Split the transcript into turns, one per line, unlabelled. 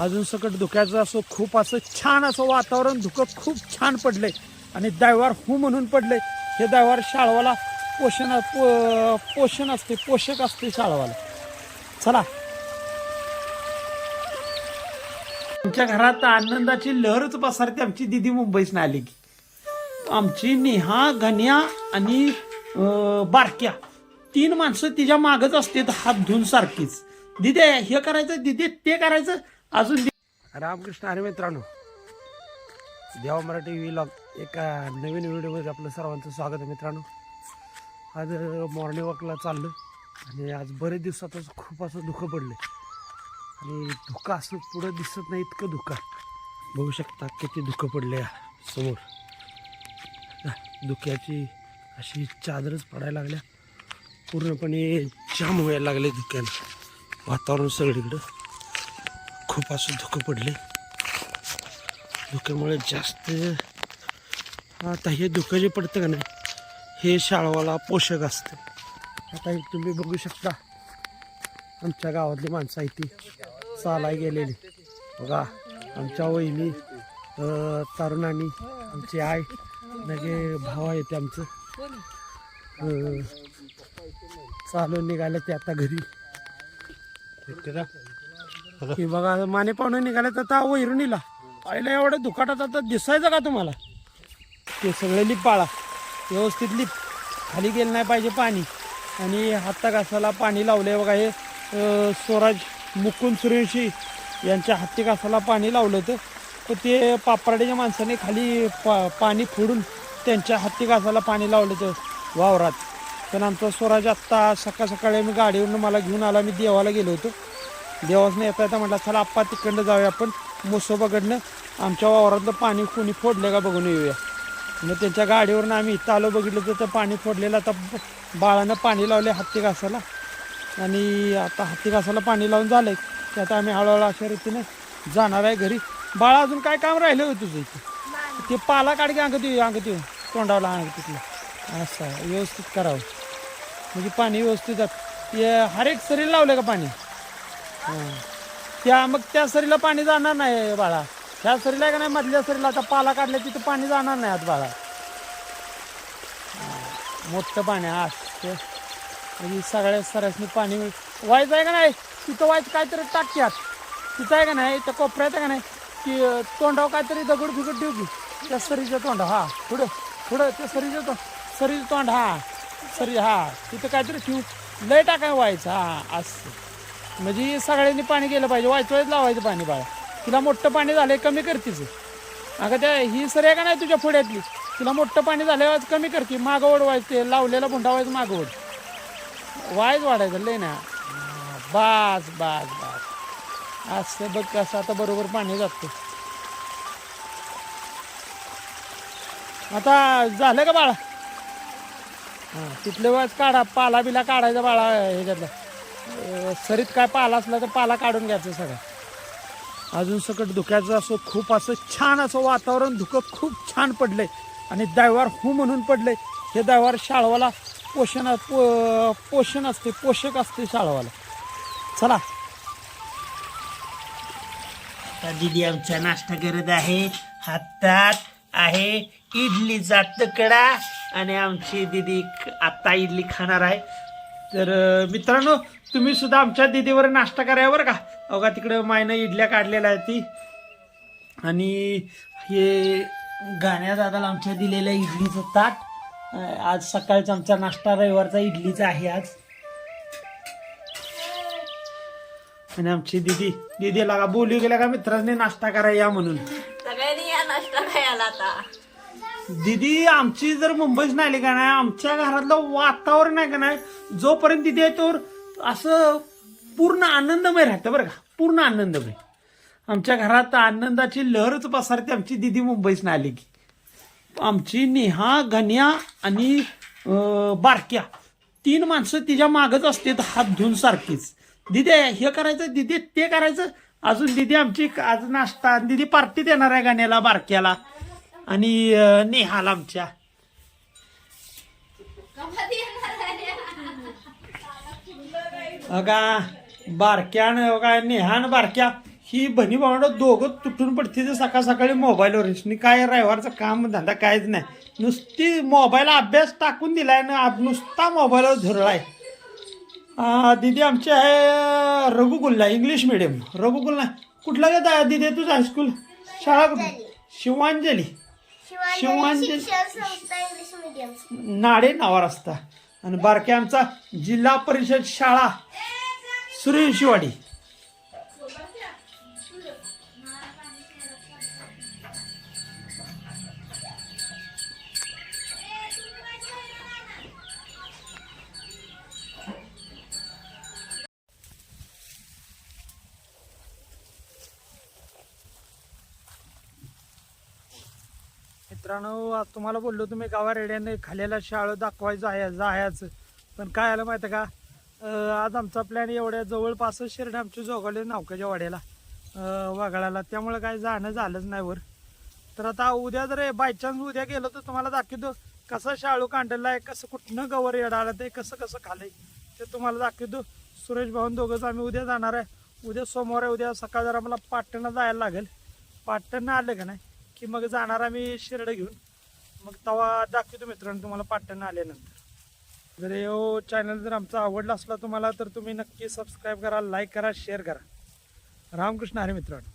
अजून सकट धुक्याचं असं खूप असं छान असं वातावरण धुकं खूप छान पडलंय. आणि दैवार हू म्हणून पडलंय. हे दैवार शाळवाला पोषण पो, पोषण असते पोषक असते शाळवाला. चला. आमच्या घरात आनंदाची लहरच पसरते आमची दिदी मुंबईस आली की. आमची नेहा घन्या आणि बारक्या. तीन माणसं तिच्या मागच असते हात धुवून सारखीच. दिदे हे करायचं दिदी ते करायचं. अजून रामकृष्ण अरे मित्रांनो देवा मराठी व्हिलॉग एका नवीन व्हिडिओमध्ये आपलं सर्वांचं स्वागत आहे मित्रांनो. आज मॉर्निंग वॉकला चाललो आणि आज बरेच दिवसातच खूप असं धुकं पडलं आणि धुकं असं पुढं दिसत नाही इतकं धुकं बघू शकता किती धुकं पडले समोर. धुक्याची अशी चादरच पडायला लागल्या. पूर्णपणे जाम व्हायला लागले धुक्यानं वातावरण सगळीकडं. खूप असं धुकं पडले. धुक्यामुळे जास्त आता हे धुकं जे पडतं का नाही? हे शाळवाला पोषक असतं. आता हे तुम्ही बघू शकता. आमच्या गावातली माणसं आहे ती. चालाय गेलेली. बघा आमच्या वहिनी तरुणानी तरुणांनी आमची आई लगे भाव आहे ते आमचं चालून निघाले ते आता घरी. की बघा माने पाहुणे निघाले तर आता वैरणीला. पाहिलं एवढं दुकाटात आता दिसायचं का तुम्हाला? ते सगळे लिप पाळा व्यवस्थित लिप. खाली गेलं नाही पाहिजे पाणी. आणि हाता घासाला पाणी आहे बघा हे स्वराज मुकुंद सूर्यवंशी यांच्या हत्ती घासाला पाणी लावलं होतं. तर ते पापराडीच्या माणसाने खाली पा पाणी फोडून त्यांच्या हत्ती घासाला पाणी लावलं होतं. वावरात. पण आमचा स्वराज आत्ता सकाळ सकाळी मी गाडीवरून मला घेऊन आला. मी देवाला गेलो होतो. देवासनं येता येता म्हटलं चला आप्पा तिकडनं जाऊया आपण. मोसोबाकडनं आमच्या वावरातलं पाणी कोणी फोडलं का बघून येऊया. मग त्यांच्या गाडीवरून आम्ही इथं आलो बघितलं तर ते पाणी फोडलेलं आता बाळानं पाणी लावले हत्ती घासाला. आणि आता हत्ती घासाला पाणी लावून झालं ते आता आम्ही हळूहळू अशा रीतीने जाणार आहे घरी. बाळा अजून काय काम राहिलं होतं तुझं इथे? ते पाला काढ की अंगत येऊ अंगत येऊ तोंडावला अंग तिथलं. असं व्यवस्थित करावं. म्हणजे पाणी व्यवस्थित जात ते हर एक सरीला लावलं का पाणी? त्या मग त्या सरीला पाणी जाणार नाही बाळा. त्या सरीला आहे का नाही मधल्या सरीला? आता पाला काढल्या तिथं पाणी जाणार नाही आत बाळा. मोठं पाणी हा ते म्हणजे सगळ्या सरासनी पाणी व्हायचं आहे का नाही? तिथं व्हायचं काहीतरी टाक्यात. तिथं आहे का नाही? त्या कोपऱ्यात आहे का नाही? की तोंडावर काहीतरी दगड फिगड ठेव की? त्या सरीच्या तोंड हा पुढं पुढं त्या सरीचं तोंड सरीचं तोंड हा. सरी हा. तिथं काहीतरी ठेवू. लय टाकाय व्हायचं हा असं. म्हणजे सगळ्यांनी पाणी गेलं पाहिजे. वाचवायच लावायचं पाणी बाळा. तिला मोठं पाणी झालंय कमी करतीच अगं त्या ही सर आहे का नाही तुझ्या पुढ्यातली? तिला मोठं पाणी झाल्यावर कमी करते की. मागं ओढवायचं ते लावलेला भुंडावायचं मागं ओढ. वायच वाढायचं लय ना. बास बास बास. असं बघ कसं आता बरोबर पाणी जातं. आता झालं का बाळा? हां तिथले वाज काढा पाला बिला काढायचा बाळा ह्याच्यातला. सरीत काय पाला असला तर पाला काढून घ्यायचा सगळा. अजून सकट धुक्याचं असं खूप असं छान असं वातावरण धुकं खूप छान पडलंय. आणि दैवार हू म्हणून पडलंय. हे दैवार शाळवाला पोषण पो पोषण असते पोषक असते शाळवाला. चला.
दिदी दीदी आमचा नाश्ता करत आहे. हातात आहे इडलीचा तुकडा. आणि आमची दीदी आत्ता आता इडली खाणार आहे.
तर मित्रांनो तुम्ही सुद्धा आमच्या दिदीवर नाश्ता करा बरं का? अवघा तिकडं मायनं इडल्या काढलेल्या आहेत ती. आणि हे गाण्या दादाला आमच्या दिलेल्या इडलीचं ताट आज सकाळचा आमचा नाश्ता रविवारचा इडलीचा आहे आज. आणि आमची दिदी दिदीला का बोलू गेल्या का मित्रांनी नाश्ता करा या म्हणून?
सगळ्यांनी या नाश्ता खायला आता.
दिदी आमची जर मुंबईच नाही आली का नाही आमच्या घरातलं वातावरण आहे का नाही जोपर्यंत दिदी आहे तोवर असं पूर्ण आनंदमय राहतं बरं का. पूर्ण आनंदमय. आमच्या घरात आनंदाची लहरच पसरते आमची दिदी मुंबईच नाही आली की. आमची नेहा घन्या आणि बारक्या तीन माणसं तिच्या मागच असते हात धुवून सारखीच. दिदी हे करायचं दिदी ते करायचं. अजून दिदी आमची आज नाश्ता दिदी पार्टी देणार आहे गाण्याला बारक्याला. आणि नेहाला आमच्या अगा बारक्यान बघा नेहान बारक्या ही बनी भावंड दोघं तुटून पडते ते सकाळ सकाळी मोबाईलवर काय रविवारचं काम धंदा काहीच नाही. नुसती मोबाईल अभ्यास टाकून दिलाय ना नुसता मोबाईलवर धुरलाय आ, दिदी आमची आहे रघुकुलला इंग्लिश मिडियम रघुकुलला. कुठला घेत आहे दिदी तुझं हायस्कूल शाळा कुठली शिवांजली. शिवांजली नाडे नावा रस्ता आणि बारके आमचा जिल्हा परिषद शाळा सूर्यवंशीवाडी मित्रांनो आज तुम्हाला बोललो तुम्ही गावा रेड्याने खाल्याला शाळा दाखवायचं आहे जायचं. पण काय आलं माहिती का? आज आमचा प्लॅन एवढ्या जवळपास शिर्ड आमची जोगावले नावकाच्या वाड्याला अं, त्यामुळं त्यामुळे काय जाणं झालंच नाही वर. तर आता उद्या जर बायचान्स उद्या गेलो तर तुम्हाला दाखवतो कसं शाळू कांडला आहे कसं कुठनं गवर येडाळं ते कसं कसं खालंय ते तुम्हाला दाखवतो. सुरेश भाऊन दोघंच आम्ही उद्या जाणार आहे. उद्या सोमवार आहे उद्या सकाळ जरा मला पाटणं जायला लागेल. पाटणं आलं का नाही? की मग जाणार आम्ही शिरडं घेऊन. मग तवा दाखवतो मित्रांनो तुम्हाला पाटणं आल्यानंतर. जर हो चॅनल जर आमचा आवडला असला तुम्हाला तर तुम्ही नक्की सबस्क्राईब करा लाईक करा शेअर करा. रामकृष्ण हरे मित्रांनो.